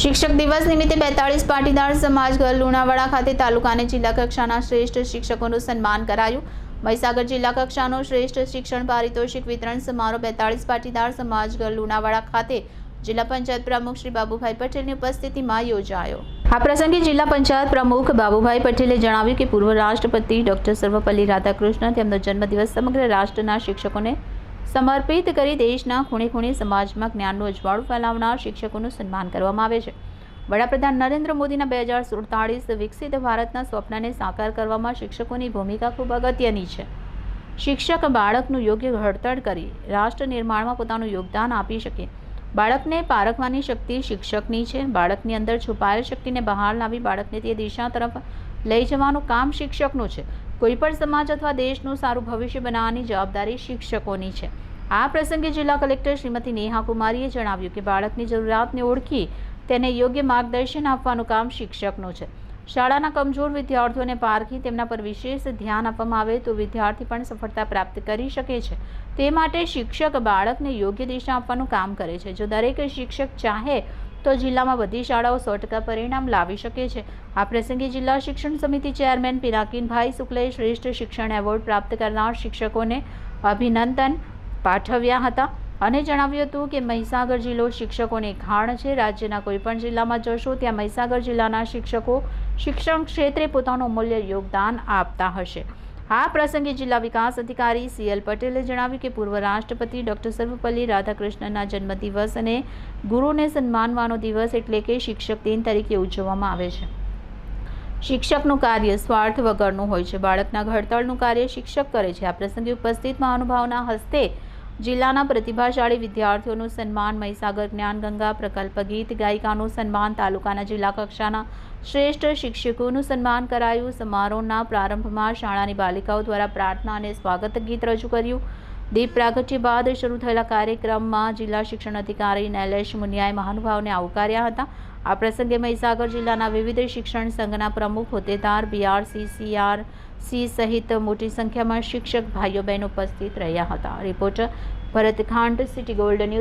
શિક્ષક દિવસ નિમિત્તે બેતાળીસ પાટીદાર સમાજ ઘર લુણાવાડા ખાતે તાલુકાને જિલ્લા કક્ષાના શ્રેષ્ઠ શિક્ષકોનું સન્માન કરાયું. મહીસાગર જિલ્લા કક્ષાનો શ્રેષ્ઠ શિક્ષણ પારિતોષિક વિતરણ સમારોહ બેતાળીસ પાટીદાર સમાજ ઘર લુણાવાડા ખાતે જિલ્લા પંચાયત પ્રમુખ શ્રી બાબુભાઈ પટેલની ઉપસ્થિતિમાં યોજાયો. આ પ્રસંગે જિલ્લા પંચાયત પ્રમુખ બાબુભાઈ પટેલે જણાવ્યું કે પૂર્વ રાષ્ટ્રપતિ ડોક્ટર સર્વપલ્લી રાધાકૃષ્ણ તેમનો જન્મદિવસ સમગ્ર રાષ્ટ્રના શિક્ષકોને સમર્પિત કરી દેશના ખૂણે ખૂણે સમાજમાં જ્ઞાનનું અજવાળું ફેલાવનાર શિક્ષકોનું સન્માન કરવામાં આવે છે. વડાપ્રધાન નરેન્દ્ર મોદીના બે હજાર સુડતાળીસ વિકસિત ભારતના સ્વપ્નને સાકાર કરવામાં શિક્ષકોની ભૂમિકા ખૂબ અગત્યની છે. શિક્ષક બાળકનું યોગ્ય ઘડતર કરી રાષ્ટ્ર નિર્માણમાં પોતાનું યોગદાન આપી શકે. બાળકને પારખવાની શક્તિ શિક્ષકની છે. બાળકની અંદર છુપાયેલ શક્તિને બહાર લાવી બાળકને તે દિશા તરફ લઈ જવાનું કામ શિક્ષકનું છે. કોઈપણ સમાજ અથવા દેશનું સારું ભવિષ્ય બનાવવાની જવાબદારી શિક્ષકોની છે. આ પ્રસંગે જિલ્લા કલેક્ટર શ્રીમતી નેહા કુમારીએ જણાવ્યું કે બાળકની જરૂરિયાતને ઓળખી તેને યોગ્ય માર્ગદર્શન આપવાનું કામ શિક્ષકનું છે. શાળાના કમજોર વિદ્યાર્થીઓને પારખી તેમના પર વિશેષ ધ્યાન આપવામાં આવે તો વિદ્યાર્થી પણ સફળતા પ્રાપ્ત કરી શકે છે. તે માટે શિક્ષક બાળકને યોગ્ય દિશા આપવાનું કામ કરે છે. જો દરેક શિક્ષક ચાહે તો જિલ્લામાં બધી શાળાઓ સો ટકા પરિણામ લાવી શકે છે. આ પ્રસંગે જિલ્લા શિક્ષણ સમિતિ ચેરમેન પિનાકીનભાઈ શુક્લે શ્રેષ્ઠ શિક્ષણ એવોર્ડ પ્રાપ્ત કરનાર શિક્ષકોને અભિનંદન પાઠવ્યા હતા અને જણાવ્યું હતું કે મહીસાગર જિલ્લો શિક્ષકોની ખાણ છે. રાજ્યના કોઈપણ જિલ્લામાં જશો ત્યાં મહીસાગર જિલ્લાના શિક્ષકો શિક્ષણ ક્ષેત્રે પોતાનું મૂલ્ય યોગદાન આપતા હશે. આ પ્રસંગે જિલ્લા વિકાસ અધિકારી સીએલ પટેલે જણાવ્યું કે પૂર્વ રાષ્ટ્રપતિ ડોક્ટર સર્વપલ્લી રાધાકૃષ્ણના જન્મદિવસ અને ગુરુને સન્માનવાનો દિવસ એટલે કે શિક્ષક દિન તરીકે ઉજવવામાં આવે છે. શિક્ષકનું કાર્ય સ્વાર્થ વગરનું હોય છે. બાળકના ઘડતરનું કાર્ય શિક્ષક કરે છે. આ પ્રસંગે ઉપસ્થિત મહાનુભાવના હસ્તે જિલ્લાના પ્રતિભાશાળી વિદ્યાર્થીઓનું સન્માન મહીસાગર જ્ઞાનગંગા પ્રકલ્પ ગીત ગાયિકાનું સન્માન તાલુકાના જિલ્લા કક્ષાના શ્રેષ્ઠ શિક્ષકોનું સન્માન કરાયું. સમારોહના પ્રારંભમાં શાળાની બાલિકાઓ દ્વારા પ્રાર્થના અને સ્વાગત ગીત રજૂ કર્યું. દીપ પ્રાગટ્ય બાદ શરૂ થયેલા કાર્યક્રમમાં જિલ્લા શિક્ષણ અધિકારી નૈલેશ મુનિયાએ મહાનુભાવને આવકાર્યા હતા. આ પ્રસંગે મહીસાગર જિલ્લાના વિવિધ શિક્ષણ સંઘના પ્રમુખ હોદ્દેદાર બીઆરસી સીઆર સી સહિત મોટી સંખ્યામાં શિક્ષક ભાઈઓ બહેન ઉપસ્થિત રહ્યા હતા. રિપોર્ટર ભરત ખાંડ સિટી ગોલ્ડ